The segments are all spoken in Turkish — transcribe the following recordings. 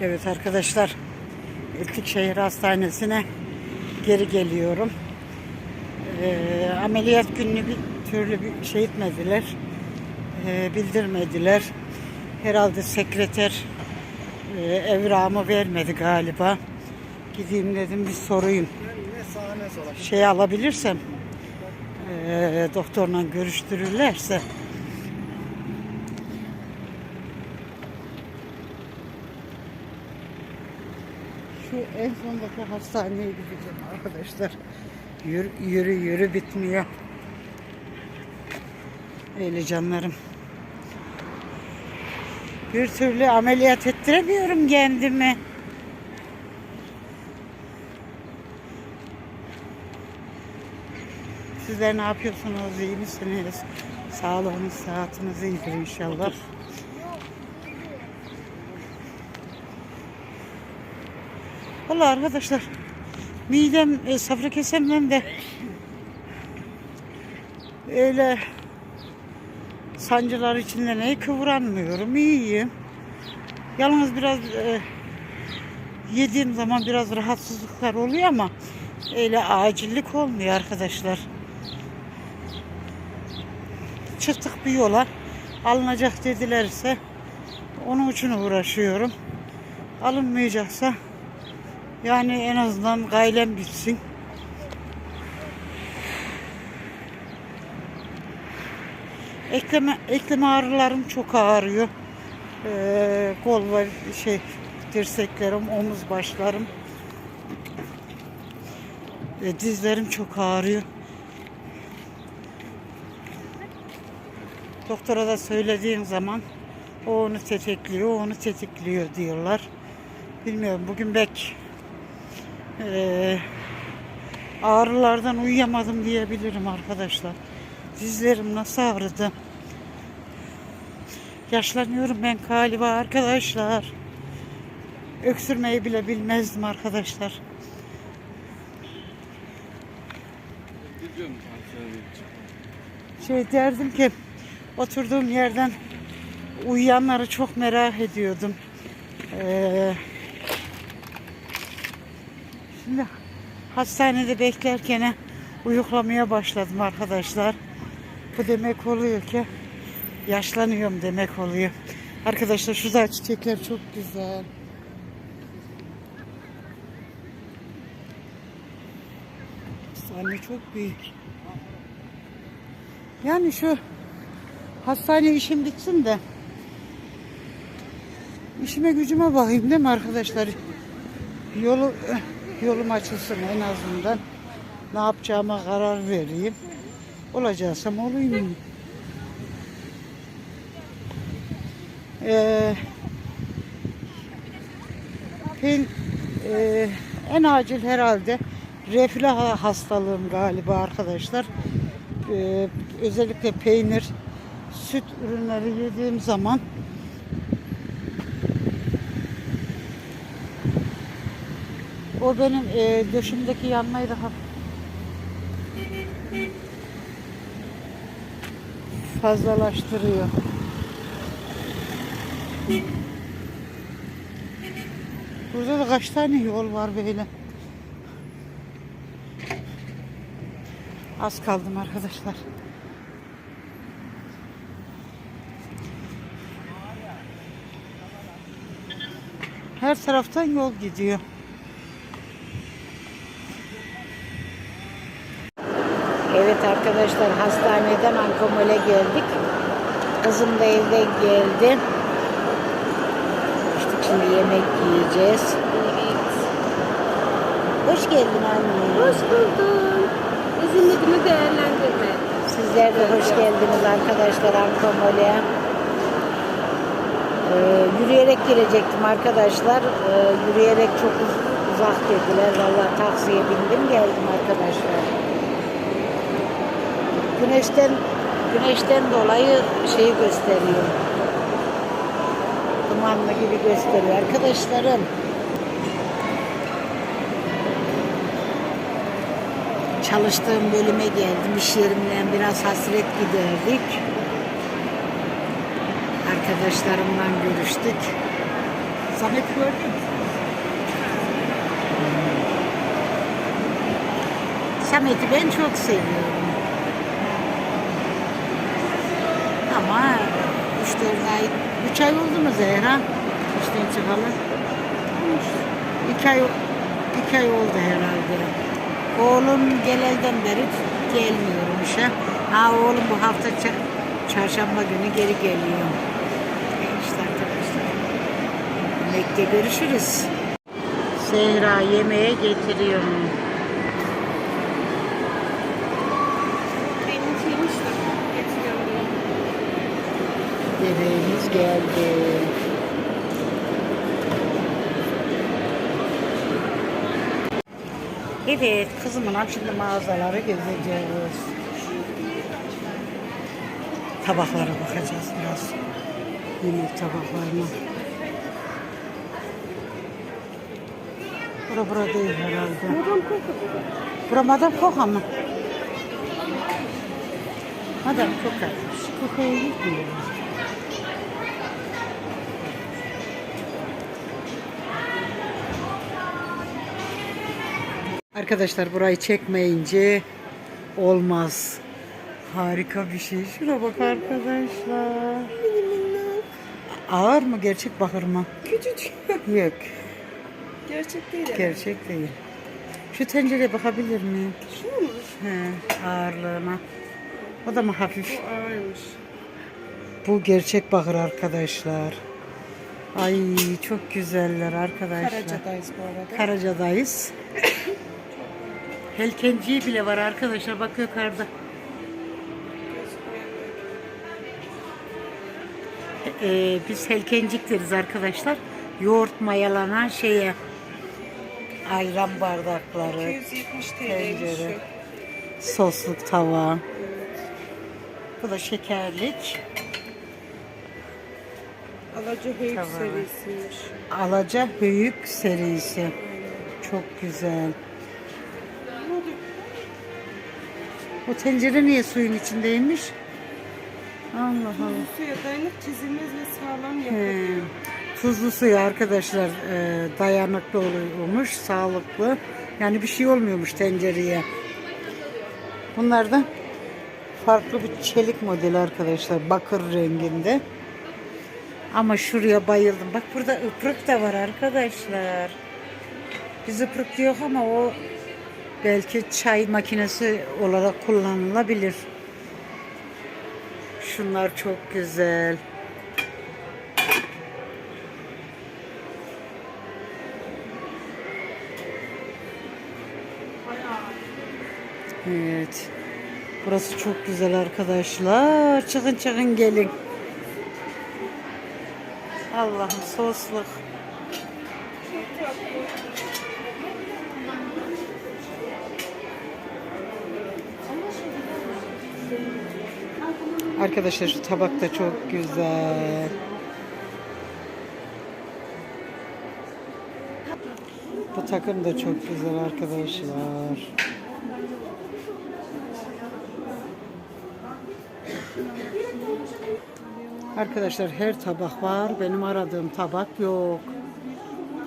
Evet arkadaşlar, Şehir Hastanesi'ne geri geliyorum. Ee, ameliyat gününü bir türlü bir şey etmediler, ee, bildirmediler. Herhalde sekreter e, evramı vermedi galiba. Gideyim dedim bir sorayım. Şey alabilirsem, e, doktorla görüştürürlerse. Şu en sondaki hastaneye gideceğim arkadaşlar. Yürü yürü, yürü bitmiyor. Öyle canlarım. Bir türlü ameliyat ettiremiyorum kendimi. Sizler ne yapıyorsunuz? İyi misiniz? Sağlığınız, sıhhatiniz iyidir inşallah. Vallahi arkadaşlar midem e, safra kesemden de öyle sancılar içinde neyi kıvranmıyorum. İyiyim. Yalnız biraz e, yediğim zaman biraz rahatsızlıklar oluyor ama öyle acillik olmuyor arkadaşlar. Çıktık bir yola alınacak dedilerse onun için uğraşıyorum. Alınmayacaksa yani en azından gailem bitsin. Ekleme, ekleme ağrılarım çok ağrıyor. Ee, kol ve şey dirseklerim, omuz başlarım. Ve dizlerim çok ağrıyor. Doktora da söylediğim zaman o onu tetikliyor, onu tetikliyor diyorlar. Bilmiyorum bugün bek eee, ağrılardan uyuyamadım diyebilirim arkadaşlar. Dizlerim nasıl ağrıdı. Yaşlanıyorum ben galiba arkadaşlar. Öksürmeyi bile bilmezdim arkadaşlar. Şey derdim ki oturduğum yerden uyuyanları çok merak ediyordum. Ee, şimdi hastanede beklerken uyuklamaya başladım arkadaşlar. Bu demek oluyor ki yaşlanıyorum demek oluyor. Arkadaşlar şurada çiçekler çok güzel. Hastane çok büyük. Yani şu hastane işim bitsin de işime gücüme bakayım değil mi arkadaşlar? Yolu yolum açılsın en azından. Ne yapacağıma karar vereyim. Olacaksam olayım. Ee, pen, e, en acil herhalde reflü hastalığım galiba arkadaşlar. Ee, özellikle peynir, süt ürünleri yediğim zaman o benim e, döşümdeki yanmayı daha fazlalaştırıyor. Burada da kaç tane yol var böyle. Az kaldım arkadaşlar. Her taraftan yol gidiyor. Evet arkadaşlar hastaneden Ankamol'e geldik. Kızım da evden geldi. İşte şimdi yemek yiyeceğiz. Hoş geldin anne. Hoş buldum. İzinli günü değerlendirme. Sizler de hoş geldiniz arkadaşlar Ankamol'e. Ee, yürüyerek gelecektim arkadaşlar. Ee, yürüyerek çok uz- uzak dediler. Vallahi taksiye bindim geldim arkadaşlar. Güneşten güneşten dolayı şeyi gösteriyor. Dumanlı gibi gösteriyor arkadaşlarım. Çalıştığım bölüme geldim. İş yerimden biraz hasret giderdik. Arkadaşlarımla görüştük. Samet'i gördün mü? Samet'i ben çok seviyorum. Ama 3-4 3 ay oldu mu Zehra? İşten çıkalı. 2 ay, 2 ay oldu herhalde. Oğlum gelelden beri gelmiyorum işe. Ha oğlum bu hafta ça- çarşamba günü geri geliyor. E işte arkadaşlar. Bekle görüşürüz. Zehra yemeğe getiriyorum. Benim şeymiş de getiriyorum. Yemeğimiz geldi. Evet, kızımla şimdi mağazaları gezeceğiz. Tabaklara bakacağız biraz. Yemek tabaklarına. Bura bura değil herhalde. Bura Madame Koka mı? Madame Koka. Koka'ya gitmiyoruz. Arkadaşlar burayı çekmeyince olmaz. Harika bir şey. Şuna bak arkadaşlar. Ağır mı gerçek bakır mı? Küçücük. Yok Gerçek değil yani. gerçek değil. Şu tencereye bakabilir miyim? Şunu mu? He, ağırlığına. O da mı hafif? Bu ağırmış. Bu gerçek bakır arkadaşlar. Ay çok güzeller arkadaşlar. Karaca'dayız bu arada. Karaca'dayız. Helkenciği bile var arkadaşlar. Bak yukarıda. Ee, biz helkencik deriz arkadaşlar. Yoğurt mayalanan şeye ayran bardakları, 270 TL'ymiş Tencere. sosluk tava. Bu da şekerlik. Alaca Heyük Tamam. serisiymiş. Alaca Büyük serisi. Çok güzel. O tencere niye suyun içindeymiş? Allah Allah. Bu suya dayanıp çizilmez ve sağlam yapılır. He. Tuzlu suyu arkadaşlar e, dayanıklı oluyormuş, sağlıklı. Yani bir şey olmuyormuş tencereye. Bunlar da farklı bir çelik modeli arkadaşlar. Bakır renginde. Ama şuraya bayıldım. Bak burada ıpırık da var arkadaşlar. Biz ıpırık diyor ama o belki çay makinesi olarak kullanılabilir. Şunlar çok güzel. Evet. Burası çok güzel arkadaşlar. Çıkın çıkın gelin. Allah'ım sosluk. Arkadaşlar şu tabak da çok güzel. Bu takım da çok güzel arkadaşlar. Arkadaşlar her tabak var. Benim aradığım tabak yok.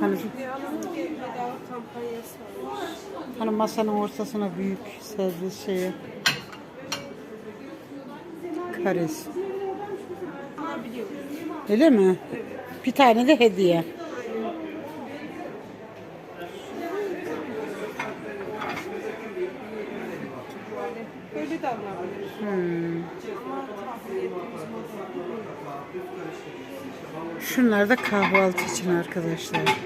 Hani, Hani masanın ortasına büyük servis şeyi. Kares. Öyle mi? Bir tane de hediye. Böyle de. Hmm. Şunlar da kahvaltı için arkadaşlar.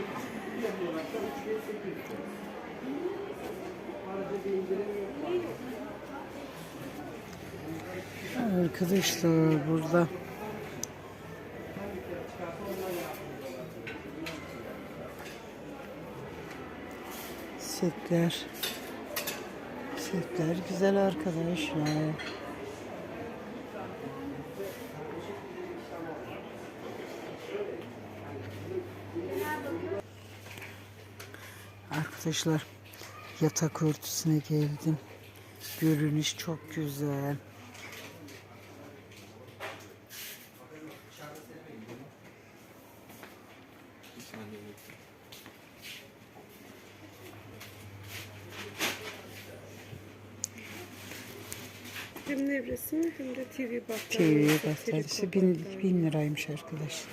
Arkadaşlar burada setler setler güzel arkadaşlar. Arkadaşlar yatak örtüsüne geldim. Görünüş çok güzel. Hem nevresim hem de TV TV battaniyesi. battaniyesi triko bin, bin liraymış arkadaş.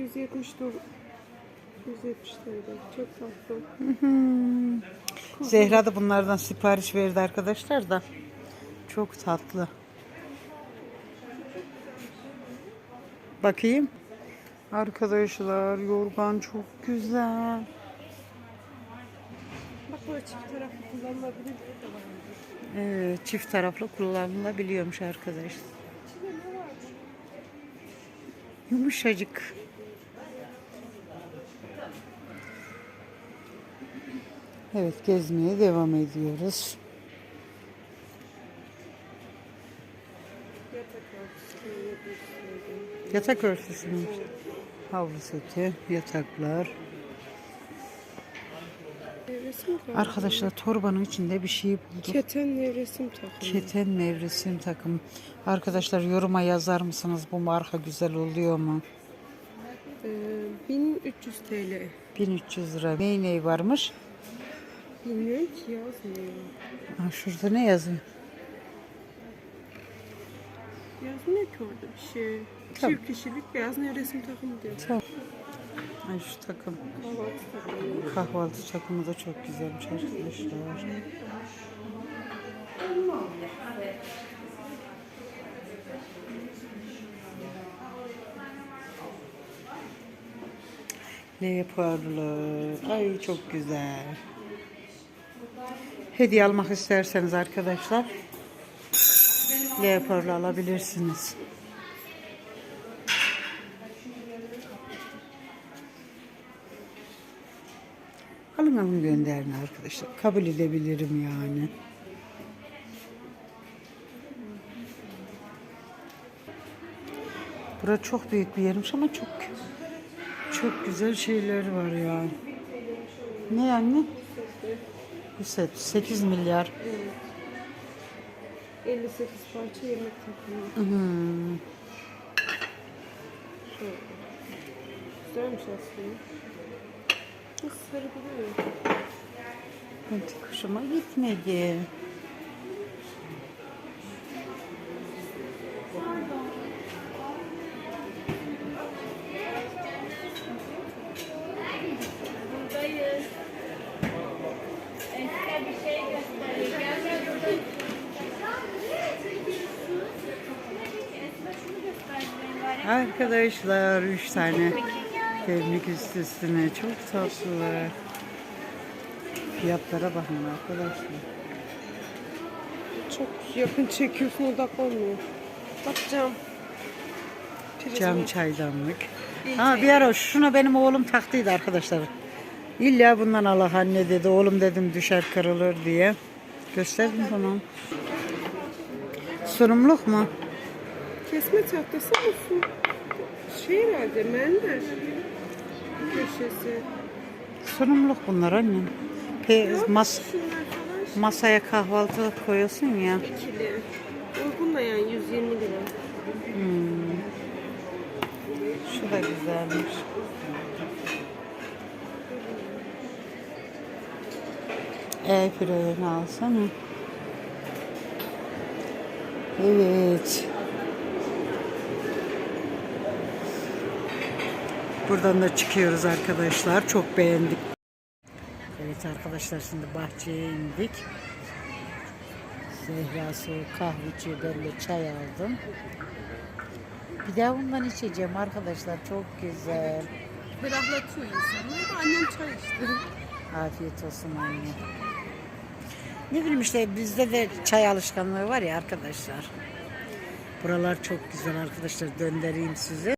$170 dolar. 170 TL. Çok tatlı. Zehra da bunlardan sipariş verdi arkadaşlar da. Çok tatlı. Bakayım. Arkadaşlar yorgan çok güzel. Bak böyle çift taraflı kullanılabilir. Evet, çift taraflı kullanılabiliyormuş arkadaşlar. Yumuşacık. Evet gezmeye devam ediyoruz. Yatak örtüsü. yedi yüz TL. Yatak örtüsü mü? Havlu seti, yataklar. Nevresim. Arkadaşlar torbanın içinde bir şey bulduk. Keten nevresim takımı. Keten mevresim takım. Arkadaşlar yoruma yazar mısınız bu marka güzel oluyor mu? Ee, 1300 TL. 1300 lira. Ney ney varmış? Bilmiyorum ki yazmıyor. Ha, şurada ne yazıyor? Yazmıyor ki orada bir şey. Tamam. Çift kişilik beyaz nevresim takımı diyor. Tamam. Ay şu takım. Kahvaltı takımı. Kahvaltı takımı da çok güzelmiş arkadaşlar. Leoparlı. Ay çok güzel. Hediye almak isterseniz arkadaşlar leoparlı alabilirsiniz. Alın gönderin arkadaşlar. Kabul edebilirim yani. Bura çok büyük bir yermiş ama çok çok güzel şeyler var ya. Ne anne? Bu set 8 milyar. 58 parça yemek takımı. Hmm. Şöyle. Güzelmiş aslında. Sarı duruyor? Hiç hoşuma gitmedi. Arkadaşlar 3 tane gemlik üst üstüne çok tatlılar. Fiyatlara bakın arkadaşlar. Çok yakın çekiyorsun odaklanmıyor. Bak cam. Prizma. Cam çaydanlık. Ha bir ara şuna benim oğlum taktıydı arkadaşlar. İlla bundan Allah anne dedi. Oğlum dedim düşer kırılır diye. Gösterdim bunu. Sunumluk mu? Kesme tahtası olsun. Şey herhalde mermer. Köşesi. Sunumluk bunlar annem. Pe mas falan masaya kahvaltı koyuyorsun ya. ikili. Uygun da yani 120 lira. Şu da güzelmiş. E freni alsana. Evet. Buradan da çıkıyoruz arkadaşlar. Çok beğendik. Evet arkadaşlar şimdi bahçeye indik. Zehra soğuk kahveci de çay aldım. Bir daha bundan içeceğim arkadaşlar. Çok güzel. Ferahlatıyor insanı. Annem çay içti. Afiyet olsun anne. Ne bileyim işte bizde de çay alışkanlığı var ya arkadaşlar. Buralar çok güzel arkadaşlar. Döndüreyim size.